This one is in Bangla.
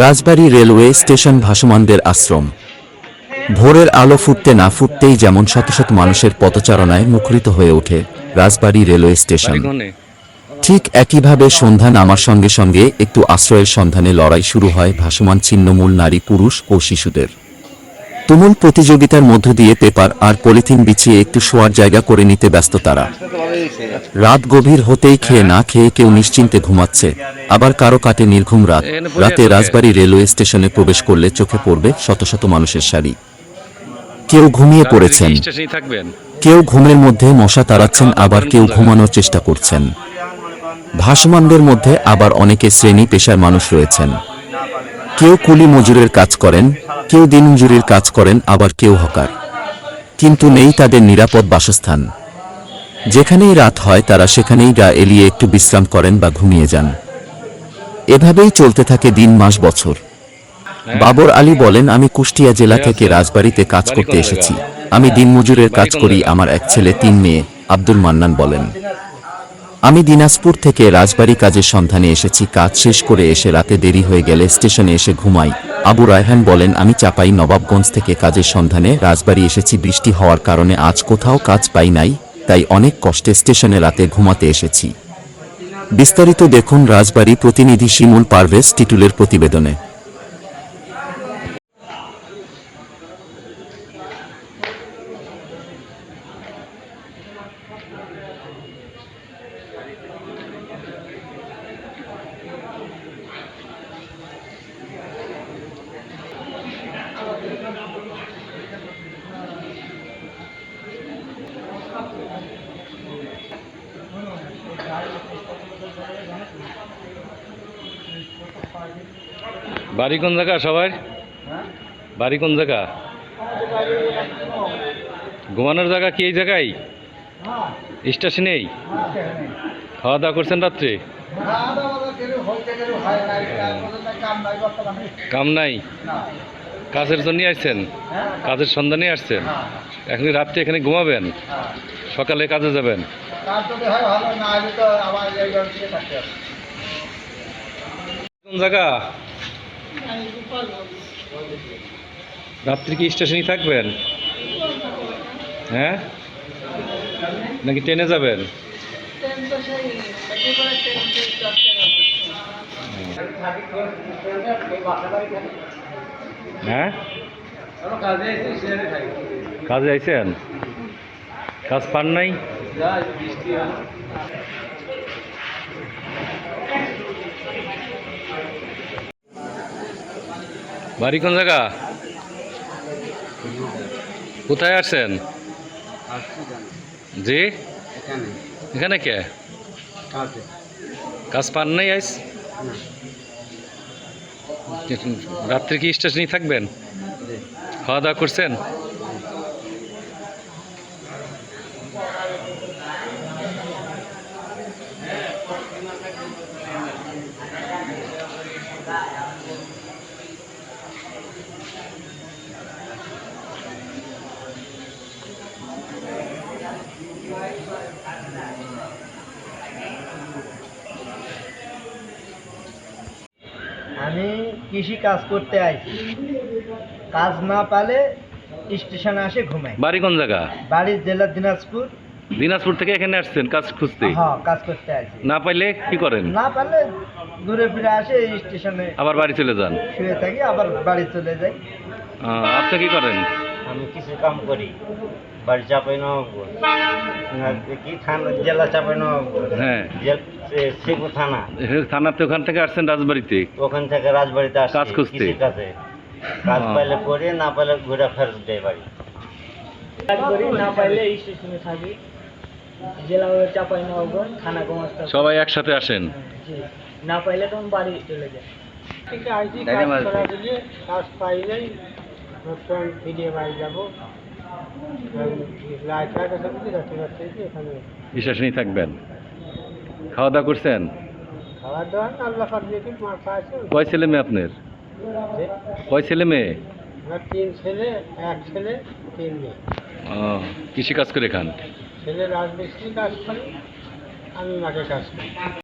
রাজবাড়ী রেলওয়ে স্টেশন ভাসমানদের আশ্রম। ভোরের আলো ফুটতে না ফুটতেই যেমন শত শত মানুষের পদচারণায় মুখরিত হয়ে ওঠে রাজবাড়ী রেলওয়ে স্টেশন। ঠিক একইভাবে সন্ধ্যা নামার সঙ্গে সঙ্গে একটু আশ্রয়ের সন্ধানে লড়াই শুরু হয় ভাসমান ছিন্নমূল নারী পুরুষ ও শিশুদের। তুমুল প্রতিযোগিতার মধ্য দিয়ে পেপার আর পলিথিন বিছিয়ে একটু শোয়ার জায়গা করে নিতে ব্যস্ত তারা। রাত গভীর হতেই খেয়ে না খেয়ে কেউ নিশ্চিন্তে ঘুমাচ্ছে। আবার কারও কাটে নির্ঘুম রাত। রাতে রাজবাড়ী রেলওয়ে স্টেশনে প্রবেশ করলে চোখে পড়বে শত শত মানুষের সারি কেউ ঘুমিয়ে পড়েছেন। কেউ ঘুমের মধ্যে মশা তাড়াচ্ছেন আবার কেউ ঘুমানোর চেষ্টা করছেন। ভাসমানদের মধ্যে আবার অনেকে শ্রেণি পেশার মানুষ রয়েছেন। কেউ কুলি মজুরের কাজ করেন কেউ দিনমজুরির কাজ করেন আবার কেউ হকার। কিন্তু নেই তাদের নিরাপদ বাসস্থান। যেখানেই রাত হয়, তারা সেখানেই গা এলিয়ে একটু বিশ্রাম করেন বা ঘুমিয়ে যান। এভাবেই চলতে থাকে দিন, মাস, বছর। বাবর আলী বলেন, আমি কুষ্টিয়া জেলা থেকে রাজবাড়িতে কাজ করতে এসেছি। আমি দিনমজুরের কাজ করি আমার এক ছেলে, তিন মেয়ে, আব্দুল মান্নান বলেন। আমি দিনাজপুর থেকে রাজবাড়ি কাজের সন্ধানে এসেছি। কাজ শেষ করে এসে রাতে দেরি হয়ে গেলে স্টেশনে এসে ঘুমাই। আবু রায়হান বলেন, আমি চাপাই নবাবগঞ্জ থেকে কাজের সন্ধানে রাজবাড়ি এসেছি। বৃষ্টি হওয়ার কারণে আজ কোথাও কাজ পাই নাই। তাই অনেক কষ্টে স্টেশনে রাতে ঘুমাতে এসেছি। বিস্তারিত দেখুন রাজবাড়ি প্রতিনিধি শিমুল পারভেজ টিটুলের প্রতিবেদনে। বাড়ি কোন জায়গা সবাই? বাড়ি কোন জায়গা? ঘুমানোর জায়গা কি এই জায়গায়? স্টেশনেই? খাওয়া দাওয়া করছেন রাত্রে? কাম নাই? কাজের জন্য আসছেন কাজের সন্ধানে আসছেন? এখন রাত্রে এখানে ঘুমাবেন? সকালে কাজে যাবেন? কোন জায়গা? রাত্রি কি স্টেশনেই থাকবেন? হ্যাঁ? নাকি ট্রেনে যাবেন? হ্যাঁ? কাজে আইছেন? কাজ পান নাই? বাড়ি কোন জায়গা? কোথায় আসছেন? জি? এখানে। কে? কাজ। পান নাই আইস? রাত্রে কি স্টেশনেই থাকবেন? খাওয়া দাওয়া করছেন? আমি কৃষি কাজ করতে আইছি। কাজ না পালে স্টেশনে আসে ঘুমাই। বাড়ি কোন জায়গা? বাড়ি জেলা দিনাজপুর। দিনাজপুর থেকে এখানে আসছেন কাজ খুঁজতে? হ্যাঁ কাজ করতে আসি না পাইলে কি করেন? না পারলে দূরে ফিরে আসে স্টেশনে আবার বাড়ি চলে যান। শুয়ে থাকি আবার বাড়ি চলে যাই। আহ, আপনি কি করেন? আমি কিছু কাম করি বাড়ি চাপাই নবাবগঞ্জ। কি থানা জেলা চাপাই নবাবগঞ্জ। হ্যাঁ। শিবু থানা। থানাতে ওখান থেকে আসছেন রাজবাড়িতে? ওখান থেকে রাজবাড়িতে আসি কাজ খুঁজতে? কাজে। কাজ হ্যাঁ। পাইলে করি না পাইলে ঘুরে ফেরত দেয় বাড়ি। কাজ করি না পাইলে স্টেশনে থাকি। জেলা চাপাই থানা সবাই একসাথে আসেন? না পাইলে তখন বাড়ি চলে যায়। ঠিক আছে কাজ দিলে কাজ পাইলেই ভাবছিলাম ফিরে বাড়ি যাব। এখানে। থাকবেন। খাওয়া দাওয়া করছেন? খাওয়া দাওয়া আল্লাহ পাক দিয়ে মাথা আছে। কয় ছেলে মেয়ে আপনার? কয় ছেলে মেয়ে? আমার তিন ছেলে এক ছেলে তিন মেয়ে। ও, কৃষি কাজ করে খান। ছেলে রাজমিস্ত্রি কাজ করে আমি মাঠে কাজ করি।